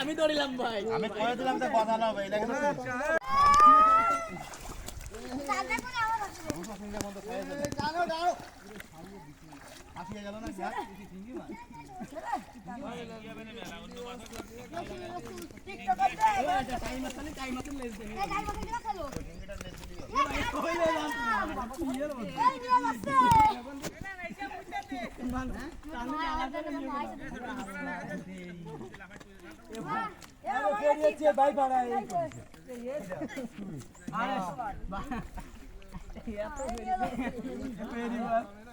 আমি দৌড়িলাম ভাই আমি কয়ে দিলাম তো কথা না হবে এটা কিন্তু ফাঁসিয়ে গেল না সব ভুনা মাছ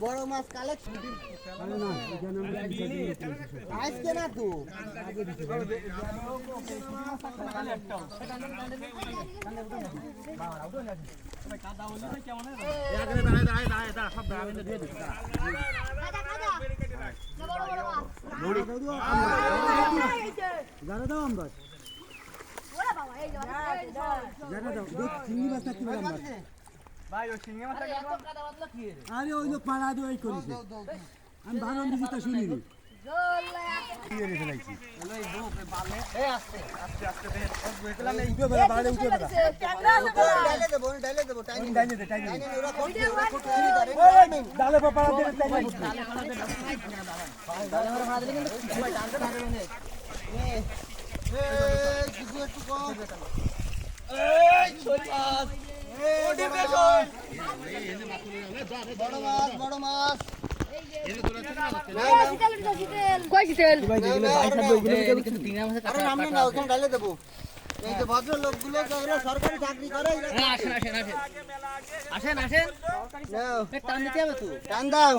বড়ি মাছ কালেক্ট আজকে না তো? দাঁড়া সব দাঁড়া আমি তো দিয়ে দিচ্ছি দাঁড়া। আরে ওই লোক পাড়া দিয়ে ওই আমি ভালো দিছি তা শুনিনি ডালে সরকারি চাকরি করে আসেন আসেন আসেন আসেন টান দিতে হবে তো টান দাও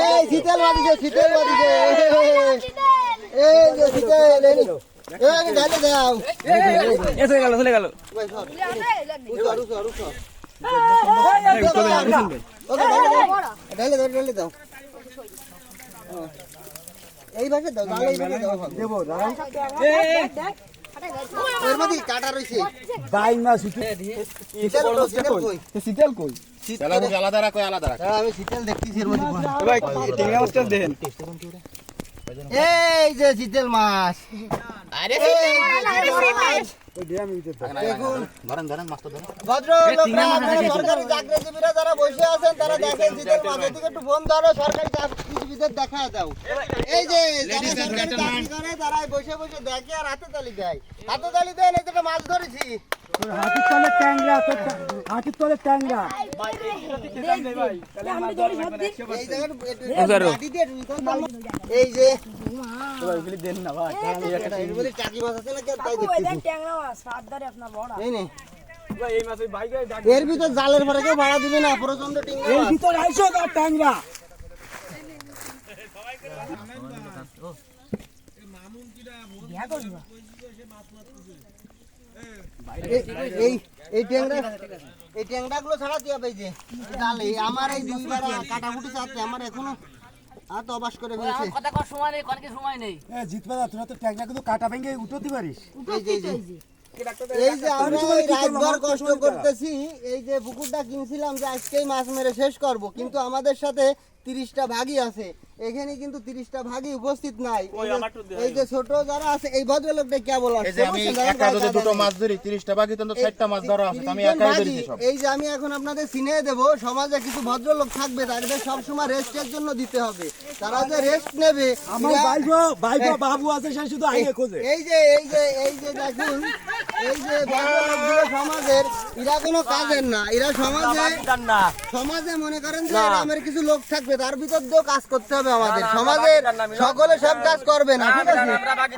এই শীতল বাদিছে শীতল বাদিছে এই শীতল। নে। চলে মাছ উঠে শীতল কই, কই কই বুঝি আলাদা রাখ ওই আলাদা আমি শীতল দেখতেছি এর এই যে শীতল মাছ যারা বসে আছেন তারা দেখেন শীতের একটু ফোন ধরো সরকারি চাকরিজীবীদের দেখা দাও। এই যে করে তারা বসে বসে দেখে আর হাতে তালি দেয়। হাতে তালি দেয় তো মাছ ধরেছি। তোর হাতির তলে ট্যাংরা এই যে এর ভিতর জালের পরে কেউ ভাড়া দিবে না প্রচণ্ড এই এই ট্যাংরা। এই ট্যাংরাগুলো ছাড়াতে হবে এই যে আমার এই দুইবার কাটাকুটি চাচ্ছে আমার এখনও হাত অবাস করে ফেলছে। কথা কর সময় নেই কনকে সময় নেই? হ্যাঁ জিতবা তোরা তো ট্যাংরা কিন্তু কাটা ভেঙে উঠতে পারিস। এই যে এই যে। আমরা রাতভর কষ্ট করতেছি এই যে পুকুরটা কিনছিলাম যে আজকেই মাছ মেরে শেষ করব কিন্তু আমাদের সাথে তিরিশটা ভাগই আছে। এখানে কিন্তু তিরিশটা ভাগই উপস্থিত নাই। এই যে- ছোট যারা আছে এই ভদ্রলোকটা কেবল দুটো মাছ ধরি তিরিশটা বাকি তো ষাটটা মাছ ধরা আছে আমি একাই সব। এই যে আমি এখন আপনাদের চিনিয়ে দেব সমাজে কিছু ভদ্রলোক থাকবে তাদের সবসময় রেস্টের জন্য দিতে হবে। তারা যে রেস্ট নেবে আমার বাইবো বাইবো বাবু আছে সে শুধু আইয়ে খোঁজে। এই যে এই যে এই যে দেখুন এই যে ভদ্রলোকগুলো সমাজের এরা কোনো কাজের না এরা সমাজে সমাজে মনে করেন যে গ্রামের কিছু লোক থাকবে আসবে তার ভিতর দিয়েও কাজ করতে হবে আমাদের। সমাজের সকলে সব কাজ করবে না ঠিক আছে?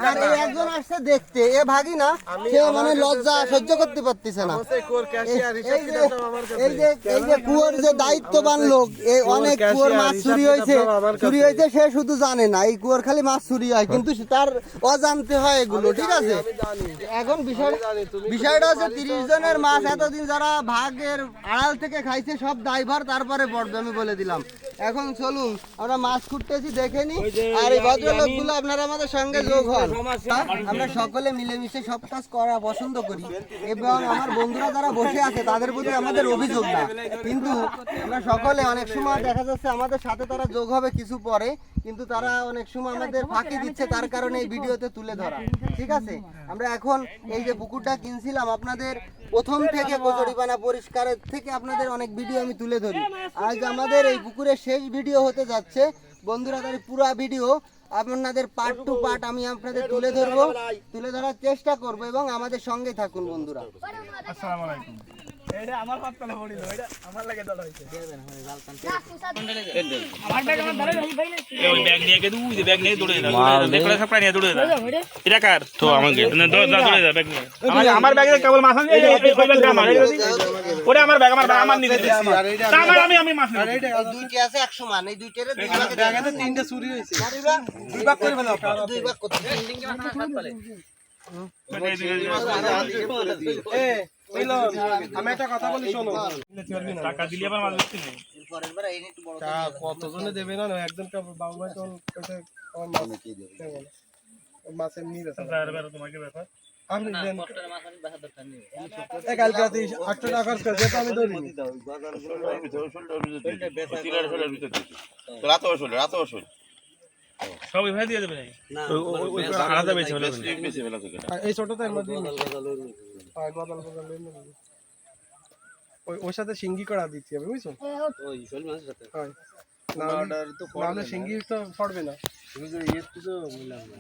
আর এই একজন আসছে দেখতে এ ভাগি না সে মানে লজ্জা সহ্য করতে পারতেছে না। এই- এই যে এই যে এই যে কুয়োর যে দায়িত্ববান লোক এই অনেক কুয়োর মাছ চুরি হয়েছে চুরি হয়েছে সে শুধু জানে না এই কুয়োর খালি মাছ চুরি হয় কিন্তু তার অজান্তে হয় এগুলো ঠিক আছে? এখন বিষয় বিষয়টা হচ্ছে তিরিশ জনের মাছ এতদিন যারা ভাগের আড়াল থেকে খাইছে সব ড্রাইভার তারপরে পড়বে আমি বলে দিলাম। এখন চলুন আমরা মাছ খুঁটতেছি দেখে নি। আর এই ভদ্রলোকগুলো আপনারা আমাদের সঙ্গে যোগ হন। আমরা সকলে মিলেমিশে সব কাজ করা পছন্দ করি। এবং আমার বন্ধুরা যারা বসে আছে তাদের প্রতি আমাদের অভিযোগ না। কিন্তু আমরা সকলে অনেক সময় দেখা যাচ্ছে আমাদের সাথে তারা যোগ হবে কিছু পরে কিন্তু তারা অনেক সময় আমাদের ফাঁকি দিচ্ছে তার কারণে এই ভিডিওতে তুলে ধরা। ঠিক আছে? আমরা এখন এই যে পুকুরটা কিনছিলাম আপনাদের প্রথম থেকে কচুরিপানা পরিষ্কারের থেকে আপনাদের অনেক ভিডিও আমি তুলে ধরি। আজ আমাদের এই পুকুরের শেষ ভিডিও হতে যাচ্ছে। বন্ধুরা তার পুরো ভিডিও আপনাদের পার্ট টু পার্ট আমি আপনাদের তুলে ধরবো। তুলে ধরার চেষ্টা করব এবং আমাদের সঙ্গে থাকুন বন্ধুরা। ওই ব্যাগ নিয়ে ব্যাগ নিয়ে দৌড়ে যা দেখলে সব নিয়ে দৌড়ে যা এটা কার? তো আমাকে। না দৌড়ে যা দৌড়ে যা ব্যাগ নিয়ে। আমার আমার ব্যাগে কেবল মাছ আছে এই এই ব্যাগটা আমার ওরে আমার ব্যাগ আমার আমার নিতে আমার আমি আমি মাছ দুইটি আছে একশো মান। এই দুইটারে দুই ভাগে দেখাতে তিনটা চুরি হয়েছে। দুই ভাগ করে ফেলো। দুই ভাগ করতে আমি একটা কথা বলি শোনো। টাকা দিলে আবার মাছ নেই। কতজনে দেবে না বাবু ভাই তখন মাছের নিয়ে তোমাকে ব্যাপার? রাতে ওষুধ রাতে ওষুধ সব এভাবে দিয়ে দেবে ওই- ওই- ওই আলাদা বেচে ফেলে এই ছোটটা এর মধ্যে হয় এর মধ্যে। ওই ওর সাথে সিঙ্গি করা দিচ্ছি আমি বুঝছ? হয়। না হলে- না হলে সিঙ্গি তো পড়বে না।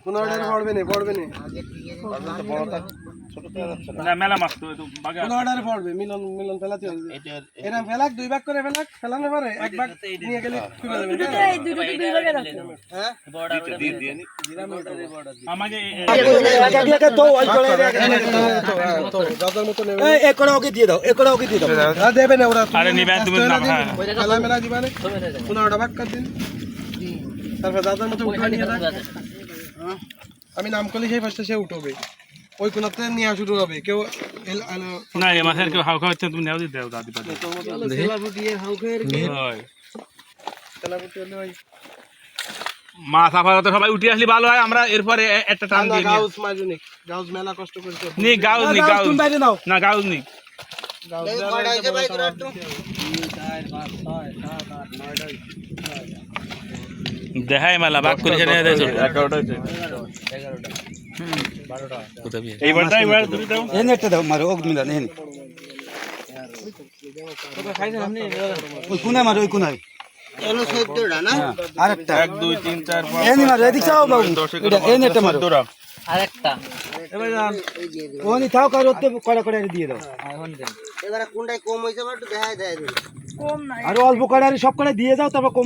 কোনো অর্ডার পড়বে না পড়বে না। না মেলা মাছ তো একটু বাগে কোনো পড়বে মিলন মিলন ফেলাতে হবে এরা ফেলাক দুই ভাগ করে ফেলাক ফেলানো পারে এক ভাগ নিয়ে গেলে তুলে দেবে আমাকে এ- এ- তো দাদার মতো নেবে একড়া ওকে দিয়ে দাও একড়া ওকে দিয়ে দাও হ্যাঁ দেবে না ওরা আরে নিবেন তুমি না হ্যাঁ খেলা মেলা দিবা না কোনো অর্ডার ভাগ কর দিন তারপর দাদার মতো উঠে নিয়ে যাক আমি নাম করলে সেই ফার্স্টে সে উঠবে ওই কোনাতে শুরু হবে কেউ না এ কেউ তুমি দাদি মাছ আপাতত সবাই উঠে আসলে ভালো হয় আমরা এরপরে একটা টান দিয়ে গাউস মাজুনি গাউস মেলা কষ্ট করে নি গাউস নি গাউস তুমি বাইরে নাও না গাউস নি দেখাই মেলা ভাগ করে আরেকটা। ওনি থাও কার ওতে কড়া কড়া দিয়ে দাও। এবারে কোনটাই কম একটু দেখায় দেয়। আর অল্প কড়া সব কড়া দিয়ে দাও তারপর কম